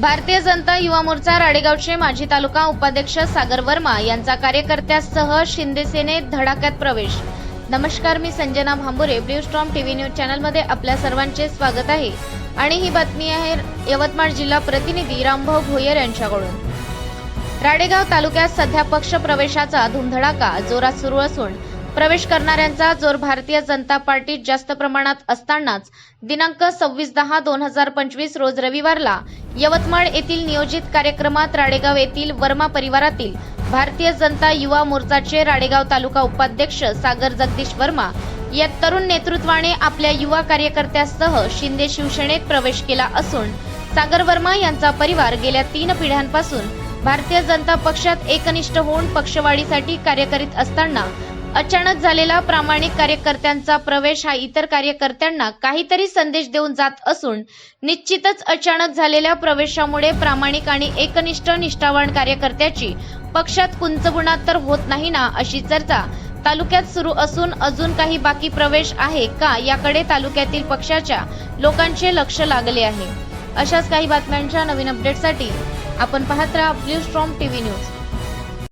भारतीय जनता युवा मोर्चा राडेगावचे माजी तालुका उपाध्यक्ष सागर वर्मा यांचा कार्यकर्त्यासह शिंदे सेनेत धडाक्यात प्रवेश. नमस्कार मी Sanjana Bhambure Blue Storm TV news चॅनलमध्ये आपल्या सर्वांचे स्वागत आहे. आणि ही बातमी आहे यवतमाळ जिल्हा प्रतिनिधी रामभाऊ भोयर यांच्याकडून. राडेगाव तालुक्यात सध्या पक्ष प्रवेशाचा धुमधडाका जोरात सुरू असून प्रवेश करणाऱ्यांचा जोर भारतीय जनता पार्टीत जास्त प्रमाणात असतानाच दिनांक सव्वीस दहा दोन हजार पंचवीस रोज रविवारला यवतमाळ येथील नियोजित कार्यक्रमात राडेगाव येथील वर्मा परिवारातील भारतीय जनता युवा मोर्चाचे राडेगाव तालुका उपाध्यक्ष सागर जगदीश वर्मा या तरुण नेतृत्वाने आपल्या युवा कार्यकर्त्यासह शिंदे शिवसेनेत प्रवेश केला असून सागर वर्मा यांचा परिवार गेल्या तीन पिढ्यांपासून भारतीय जनता पक्षात एकनिष्ठ होऊन पक्षवाढीसाठी कार्य करीत असताना अचानक झालेला प्रामाणिक कार्यकर्त्यांचा प्रवेश हा इतर कार्यकर्त्यांना काहीतरी संदेश देऊन जात असून निश्चितच अचानक झालेल्या प्रवेशामुळे प्रामाणिक आणि एकनिष्ठ निष्ठावान कार्यकर्त्याची पक्षात कुंचबुणात तर होत नाही ना अशी चर्चा तालुक्यात सुरू असून अजून काही बाकी प्रवेश आहे का याकडे तालुक्यातील पक्षाच्या लोकांचे लक्ष लागले आहे. अशाच काही बातम्यांच्या नवीन अपडेटसाठी आपण पाहत राहा ब्ल्यू स्ट्रॉम टीव्ही न्यूज